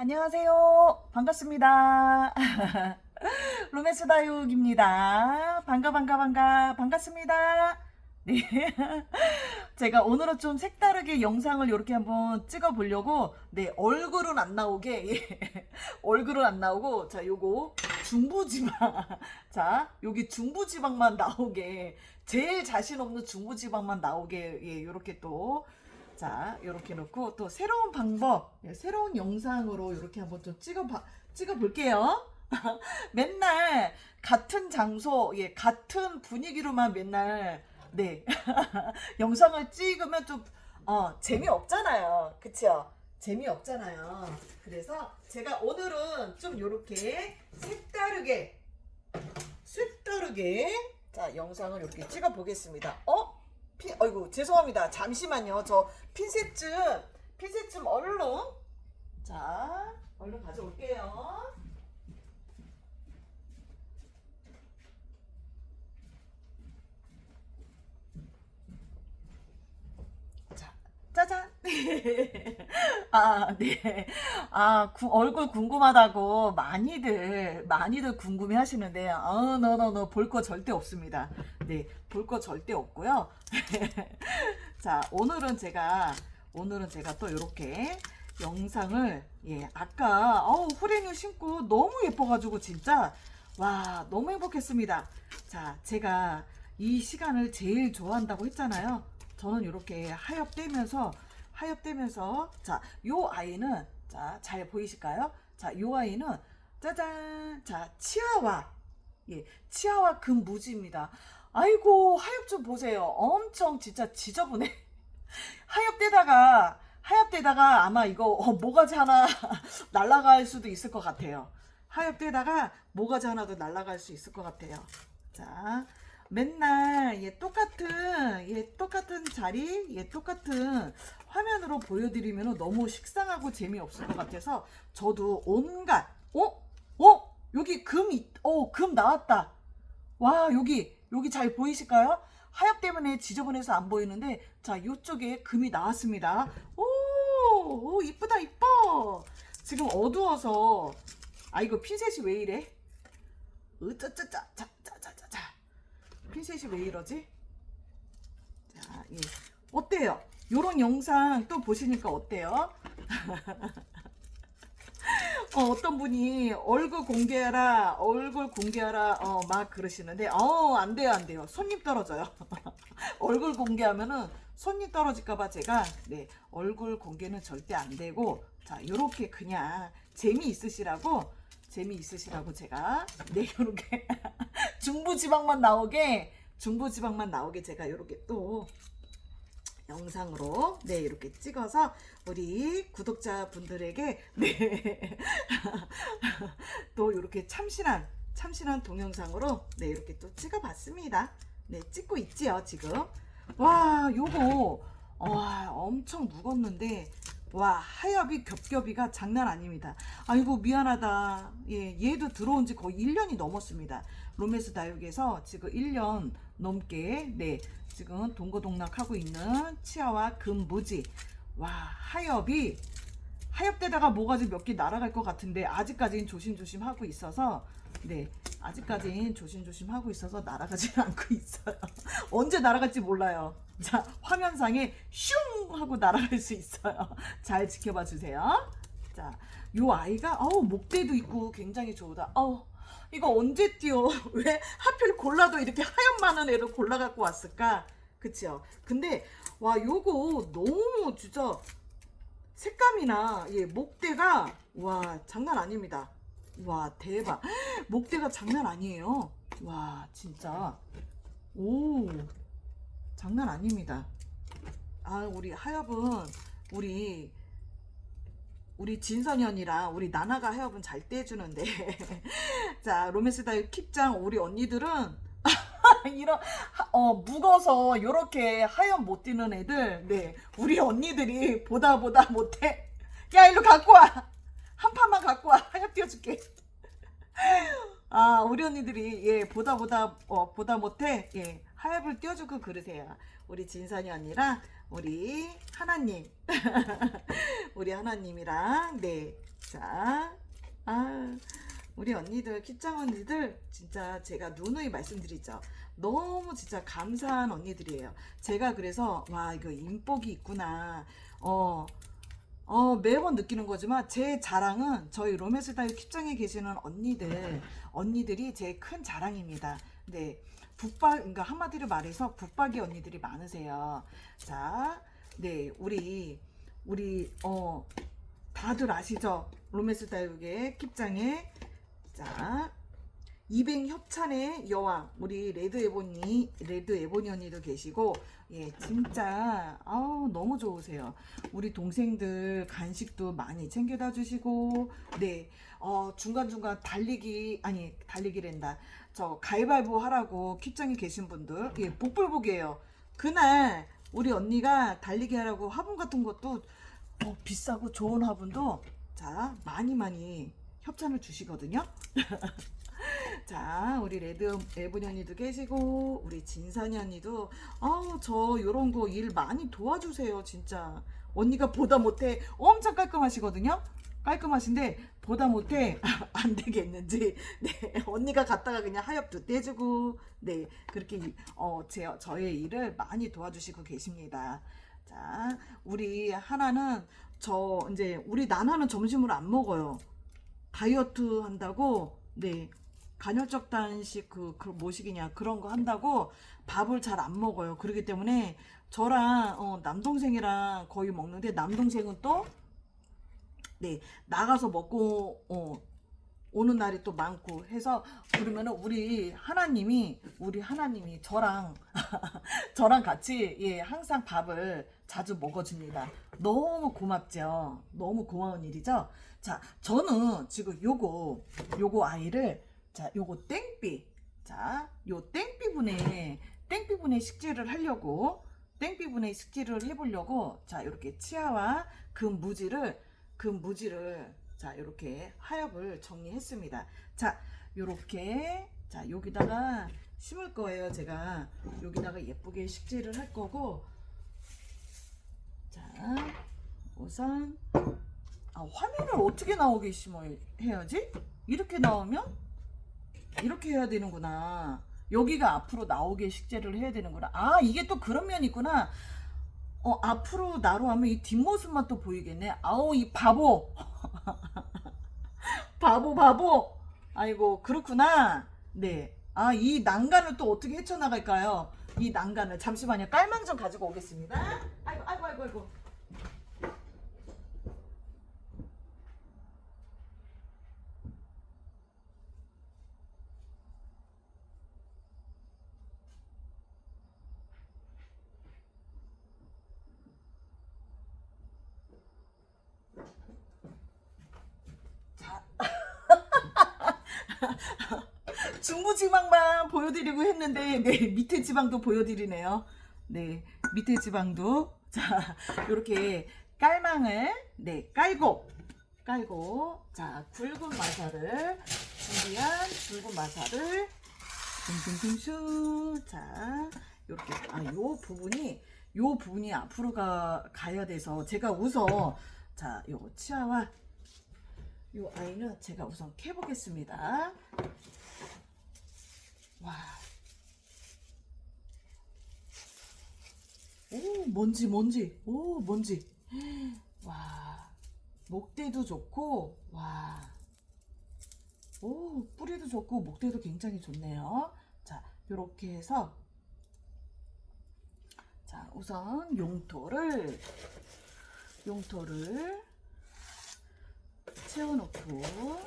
안녕하세요. 반갑습니다. 로맨스 다육입니다. 반가, 반가, 반가, 반갑습니다. 네. 제가 오늘은 좀 색다르게 영상을 이렇게 한번 찍어 보려고, 네, 얼굴은 안 나오게, 예. 얼굴은 안 나오고, 자, 요거 중부지방. 자, 여기 중부지방만 나오게, 제일 자신 없는 중부지방만 나오게, 예, 요렇게 또, 자, 이렇게 놓고 또 새로운 방법, 예, 새로운 영상으로 이렇게 한번 좀 찍어 봐, 찍어 볼게요. 맨날 같은 장소, 예, 같은 분위기로만 맨날 네 영상을 찍으면 좀 어, 재미없잖아요, 그쵸? 재미없잖아요. 그래서 제가 오늘은 좀 이렇게 색다르게, 색다르게 자 영상을 이렇게 찍어 보겠습니다. 어? 피, 아이고 죄송합니다. 잠시만요. 저 핀셋 좀 핀셋 좀 얼른 자 얼른 가져올게요. 자 짜잔. 아 네. 아 구- 얼굴 궁금하다고 많이들 많이들 궁금해 하시는데 어 너너너 볼 거 절대 없습니다. 네, 볼 거 절대 없고요. 자, 오늘은 제가 오늘은 제가 또 이렇게 영상을 예, 아까 어우 후레뉴 신고 너무 예뻐가지고 진짜 와 너무 행복했습니다. 자, 제가 이 시간을 제일 좋아한다고 했잖아요. 저는 이렇게 하엽되면서 하엽되면서 자, 요 아이는 자, 잘 보이실까요? 자, 요 아이는 짜잔, 자, 치아와 예, 치아와 금무지입니다. 아이고 하엽 좀 보세요. 엄청 진짜 지저분해. 하엽되다가 하엽되다가 아마 이거 어, 모가지 하나 날아갈 수도 있을 것 같아요. 하엽되다가 모가지 하나도 날아갈 수 있을 것 같아요. 자, 맨날 예 똑같은 예 똑같은 자리 예 똑같은 화면으로 보여드리면 너무 식상하고 재미없을 것 같아서 저도 온갖 어? 어? 여기 금, 있- 어, 금 나왔다. 와, 여기, 여기 잘 보이실까요? 하엽 때문에 지저분해서 안 보이는데, 자, 요쪽에 금이 나왔습니다. 오, 오, 이쁘다, 이뻐. 지금 어두워서, 아, 이거 핀셋이 왜 이래? 으짜짜짜, 자. 핀셋이 왜 이러지? 자, 예. 어때요? 요런 영상 또 보시니까 어때요? 어, 어떤 분이 얼굴 공개하라, 얼굴 공개하라, 어, 막 그러시는데, 어, 안 돼요, 안 돼요. 손님 떨어져요. 얼굴 공개하면은 손님 떨어질까봐 제가, 네, 얼굴 공개는 절대 안 되고, 자, 요렇게 그냥 재미있으시라고, 재미있으시라고 제가, 네, 요렇게 중부지방만 나오게, 중부지방만 나오게 제가 요렇게 또, 영상으로 네 이렇게 찍어서 우리 구독자 분들에게 네 또 이렇게 참신한 참신한 동영상으로 네 이렇게 또 찍어봤습니다. 네 찍고 있지요 지금. 와 요거 와 엄청 무겁는데 와 하엽이 겹겹이가 장난 아닙니다. 아이고 미안하다. 예 얘도 들어온 지 거의 1년이 넘었습니다. 로메스 다육에서 지금 1년 넘게 네 지금 동고동락하고 있는 치아와 금무지 와 하엽이 하엽대다가 모가지 몇 개 날아갈 것 같은데 아직까지는 조심조심 하고 있어서 네 아직까지는 조심조심 하고 있어서 날아가지 않고 있어요 언제 날아갈지 몰라요 자 화면상에 슝 하고 날아갈 수 있어요 잘 지켜봐 주세요 자 요 아이가 어우 목대도 있고 굉장히 좋다 어우 이거 언제 뛰어? 왜 하필 골라도 이렇게 하얀 많은 애를 골라 갖고 왔을까? 그치요? 근데 와 요거 너무 진짜 색감이나 예 목대가 와 장난 아닙니다. 와 대박 목대가 장난 아니에요. 와 진짜 오 장난 아닙니다. 아 우리 하엽은 우리 우리 진선이 언니랑 우리 나나가 하엽은 잘 떼주는데. 자 로맨스 다육 킵장 우리 언니들은 이런 하- 어 묵어서 요렇게 하얀 못 뛰는 애들 네 우리 언니들이 보다 보다 못해. 야 일로 갖고 와 한 판만 갖고 와. 하얀 띄워줄게. 아 우리 언니들이 예 보다 보다 어 보다 못해. 예 하엽을 띄워주고 그러세요 우리 진선이 언니랑 우리 하나님 우리 하나님이랑 네 자, 아, 우리 언니들, kit장 언니들, 진짜 제가 누누이 말씀드리죠. 너무 진짜 감사한 언니들이에요. 제가 그래서, 와, 이거 인복이 있구나. 어, 어, 매번 느끼는 거지만 제 자랑은 저희 로맨스다이 kit장에 계시는 언니들, 언니들이 제 큰 자랑입니다. 네. 북박, 그러니까 한마디로 말해서 북박이 언니들이 많으세요. 자, 네, 우리, 우리, 어, 다들 아시죠? 로맨스 다육의 킵장에 자200 협찬의 여왕 우리 레드 에보니 레드 에보니 언니도 계시고 예 진짜 아우 너무 좋으세요 우리 동생들 간식도 많이 챙겨다 주시고 네어 중간중간 달리기 아니 달리기랜다 저 가위바위보 하라고 킵장에 계신 분들 예 복불복이에요 그날 우리 언니가 달리기 하라고 화분 같은 것도 어, 비싸고 좋은 화분도 자 많이 많이 협찬을 주시거든요. 자 우리 레드 에브니 언니도 계시고 우리 진산이 언니도 아우 저 요런 거 일 많이 도와주세요 진짜 언니가 보다 못해 엄청 깔끔하시거든요. 깔끔하신데 보다 못해 안 되겠는지 네 언니가 갔다가 그냥 하엽도 떼주고 네 그렇게 어제 저의 일을 많이 도와주시고 계십니다. 자, 우리 하나는 저 이제 우리 나나는 점심을 안 먹어요. 다이어트 한다고 네 간헐적 단식 그, 그 뭐식이냐 그런 거 한다고 밥을 잘 안 먹어요. 그렇기 때문에 저랑 어, 남동생이랑 거의 먹는데 남동생은 또 네 나가서 먹고 어, 오는 날이 또 많고 해서 그러면은 우리 하나님이 우리 하나님이 저랑 저랑 같이 예 항상 밥을 자주 먹어줍니다. 너무 고맙죠. 너무 고마운 일이죠. 자 저는 지금 요거 요거 아이를 자 요거 땡삐 자요 땡삐 분에 땡삐 분의 식재를 하려고 땡삐 분의 식재를 해보려고 자 이렇게 치아와 그 무지를 그 무지를 자, 이렇게 하엽을 정리했습니다. 자, 요렇게 자, 여기다가 심을 거예요. 제가 여기다가 예쁘게 식재를 할 거고 자, 우선 아, 화면을 어떻게 나오게 심어 해야지? 이렇게 나오면 이렇게 해야 되는구나. 여기가 앞으로 나오게 식재를 해야 되는구나. 아, 이게 또 그런 면이 있구나. 어, 앞으로 나로 하면 이 뒷모습만 또 보이겠네. 아우, 이 바보. 바보, 바보. 아이고, 그렇구나. 네. 아, 이 난간을 또 어떻게 헤쳐나갈까요? 이 난간을. 잠시만요. 깔망 좀 가지고 오겠습니다. 아이고, 아이고, 아이고, 아이고. 자. 중부 지방만 보여드리고 했는데 네 밑에 지방도 보여드리네요. 네 밑에 지방도. 자 이렇게 깔망을 네 깔고 깔고 자 굵은 마사를 준비한 굵은 마사를 둥둥둥슈 자 이렇게. 아요 부분이 요 부분이 앞으로 가 가야 돼서 제가 우선 자 요거 치아와 요 아이는 제가 우선 캐보겠습니다. 와. 오, 먼지, 먼지. 오, 먼지. 와. 목대도 좋고, 와. 오, 뿌리도 좋고, 목대도 굉장히 좋네요. 자, 요렇게 해서, 자, 우선 용토를, 용토를 채워놓고,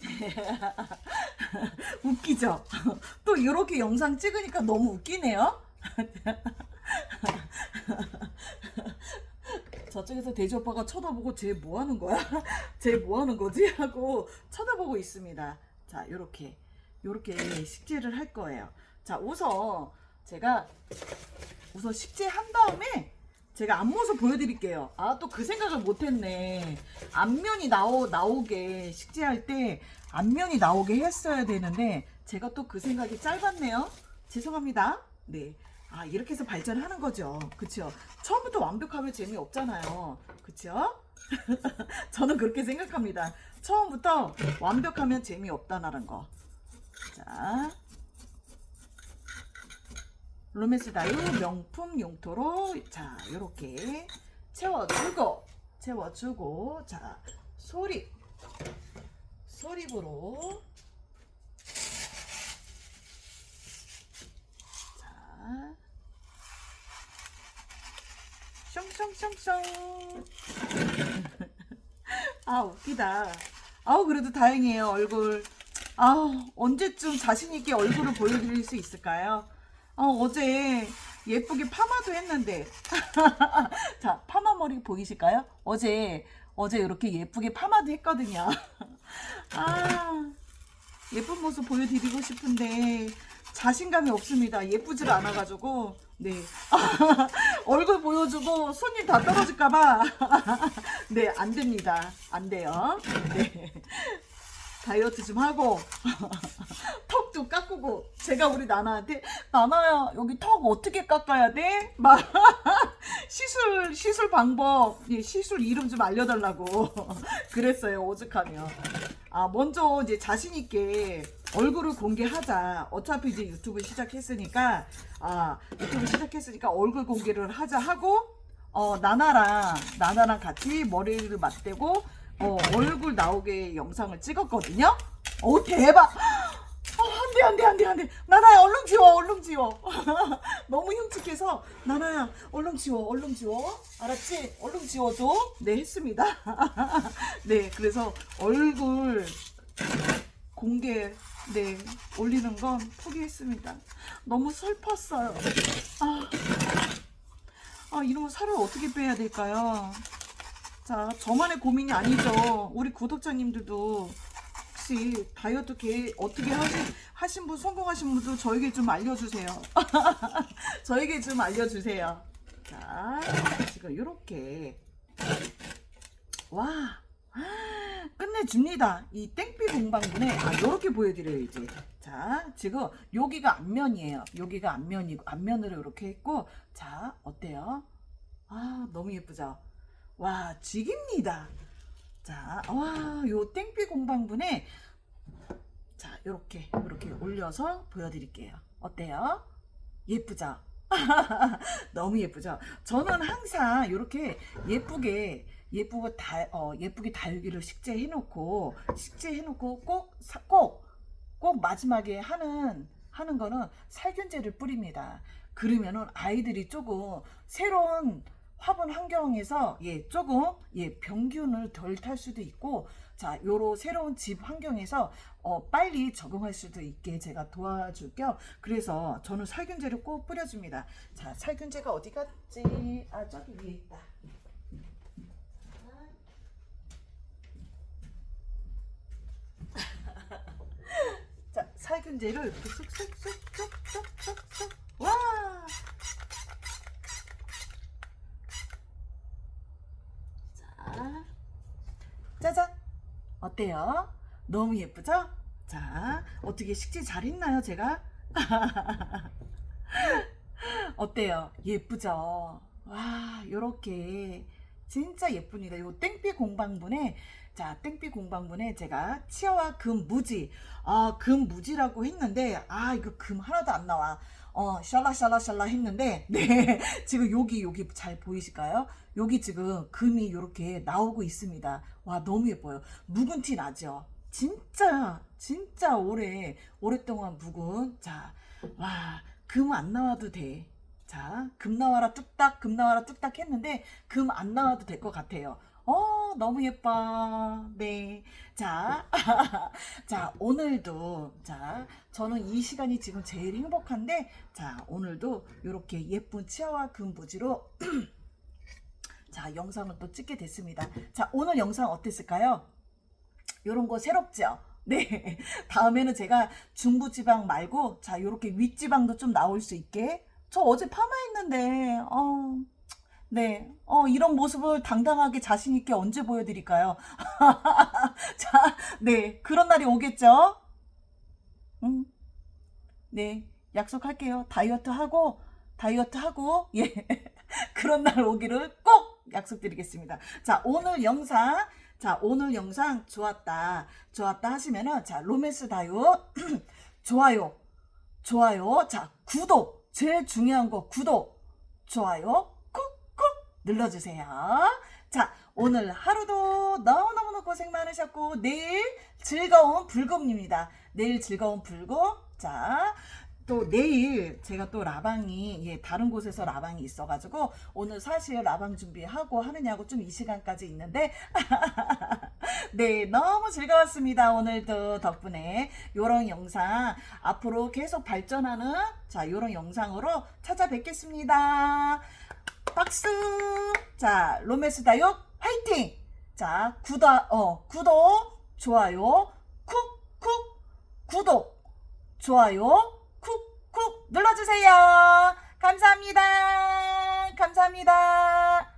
웃기죠? 또 이렇게 영상 찍으니까 너무 웃기네요. 저쪽에서 돼지 오빠가 쳐다보고 쟤 뭐 하는 거야? 쟤 뭐 하는 거지? 하고 쳐다보고 있습니다. 자, 요렇게 요렇게 식재를 할 거예요. 자, 우선 제가 우선 식재 한 다음에 제가 앞모습 보여드릴게요. 아, 또 그 생각을 못했네. 앞면이 나오, 나오게, 식재할 때 앞면이 나오게 했어야 되는데, 제가 또 그 생각이 짧았네요. 죄송합니다. 네. 아, 이렇게 해서 발전하는 거죠. 그쵸? 처음부터 완벽하면 재미없잖아요. 그쵸? 저는 그렇게 생각합니다. 처음부터 완벽하면 재미없다는 거. 자. 루메스 다유 명품 용토로 자, 요렇게 채워주고 채워주고 자, 소립 소립으로 자. 숑숑숑숑 아 웃기다 아우 그래도 다행이에요 얼굴 아 언제쯤 자신 있게 얼굴을 보여드릴 수 있을까요? 어, 어제 예쁘게 파마도 했는데 자 파마 머리 보이실까요? 어제 어제 이렇게 예쁘게 파마도 했거든요. 아 예쁜 모습 보여드리고 싶은데 자신감이 없습니다. 예쁘지를 않아가지고 네 얼굴 보여주고 손님 다 떨어질까봐 네 안 됩니다. 안 돼요. 네 다이어트 좀 하고 턱 좀 깎고 제가 우리 나나한테 나나야 여기 턱 어떻게 깎아야 돼? 막 시술 시술 방법 예, 시술 이름 좀 알려달라고 그랬어요 오죽하면 아 먼저 이제 자신 있게 얼굴을 공개하자 어차피 이제 유튜브 시작했으니까 아 유튜브 시작했으니까 얼굴 공개를 하자 하고 어 나나랑 나나랑 같이 머리를 맞대고 어, 얼굴 나오게 영상을 찍었거든요. 오 대박. 어, 안돼 안돼 안돼 안돼. 나나야 얼른 지워 얼른 지워. 너무 흉측해서 나나야 얼른 지워 얼른 지워. 알았지? 얼른 지워줘. 네 했습니다. 네 그래서 얼굴 공개 네 올리는 건 포기했습니다. 너무 슬펐어요. 아, 아 이러면 살을 어떻게 빼야 될까요 자, 저만의 고민이 아니죠. 우리 구독자님들도 혹시 다이어트 계 어떻게 하신, 하신 분, 성공하신 분도 저에게 좀 알려주세요. 저에게 좀 알려주세요. 자, 지금 이렇게. 와, 끝내줍니다. 이 땡삐 공방분에, 아, 이렇게 보여드려야지. 자, 지금 여기가 앞면이에요. 여기가 앞면이고, 앞면으로 이렇게 했고, 자, 어때요? 아, 너무 예쁘죠? 와, 죽입니다. 자, 와, 요 땡삐 공방분에 자, 요렇게 요렇게 올려서 보여드릴게요. 어때요? 예쁘죠? 너무 예쁘죠? 저는 항상 이렇게 예쁘게 예쁘고 달 어, 예쁘게 달기를 식재해 놓고 식재해 놓고 꼭 꼭 꼭 마지막에 하는 하는 거는 살균제를 뿌립니다. 그러면은 아이들이 조금 새로운 화분 환경에서 예 조금 예 병균을 덜 탈 수도 있고 자 요로 새로운 집 환경에서 어 빨리 적응할 수도 있게 제가 도와줄 겸 그래서 저는 살균제를 꼭 뿌려줍니다. 자 살균제가 어디 갔지? 아 저기 위에 있다. 자 살균제를 쏙쏙쏙쏙쏙쏙쏙 와 자, 짜잔! 어때요? 너무 예쁘죠? 자, 어떻게 식재 잘 했나요, 제가? 어때요? 예쁘죠? 와, 요렇게 진짜 예쁩니다. 요 땡삐 공방분에 자, 땡삐 공방분에 제가 치아와 금 무지, 아, 금 무지라고 했는데, 아, 이거 금 하나도 안 나와. 어, 샬라 샬라 샬라 했는데, 네, 지금 여기, 여기 잘 보이실까요? 여기 지금 금이 이렇게 나오고 있습니다. 와, 너무 예뻐요. 묵은 티 나죠? 진짜, 진짜 오래, 오랫동안 묵은, 자, 와, 금 안 나와도 돼. 자, 금 나와라 뚝딱, 금 나와라 뚝딱 했는데, 금 안 나와도 될 것 같아요. 어, 너무 예뻐. 네. 자, 자, 오늘도, 자, 저는 이 시간이 지금 제일 행복한데, 자, 오늘도 이렇게 예쁜 치아와 금부지로, 자, 영상을 또 찍게 됐습니다. 자, 오늘 영상 어땠을까요? 요런 거 새롭죠? 네. 다음에는 제가 중부지방 말고, 자, 요렇게 윗지방도 좀 나올 수 있게. 저 어제 파마했는데, 어, 네. 어, 이런 모습을 당당하게 자신있게 언제 보여드릴까요? 자, 네. 그런 날이 오겠죠? 음. 네. 약속할게요. 다이어트 하고, 다이어트 하고 예 그런 날 오기를 꼭 약속드리겠습니다. 자 오늘 영상 자 오늘 영상 좋았다 좋았다 하시면은 자 로맨스 다요 좋아요 좋아요 자 구독 제일 중요한 거 구독 좋아요 눌러주세요. 자 오늘 하루도 너무너무 고생 많으셨고 내일 즐거운 불금입니다. 내일 즐거운 불금 자. 또 내일 제가 또 라방이 예, 다른 곳에서 라방이 있어가지고 오늘 사실 라방 준비하고 하느냐고 좀 이 시간까지 있는데 네 너무 즐거웠습니다 오늘도 덕분에 요런 영상 앞으로 계속 발전하는 자 요런 영상으로 찾아뵙겠습니다 박수. 자 로메스 다육 화이팅! 자 구독 어 구독 좋아요 쿡쿡 구독 좋아요 쿡쿡 눌러주세요. 감사합니다. 감사합니다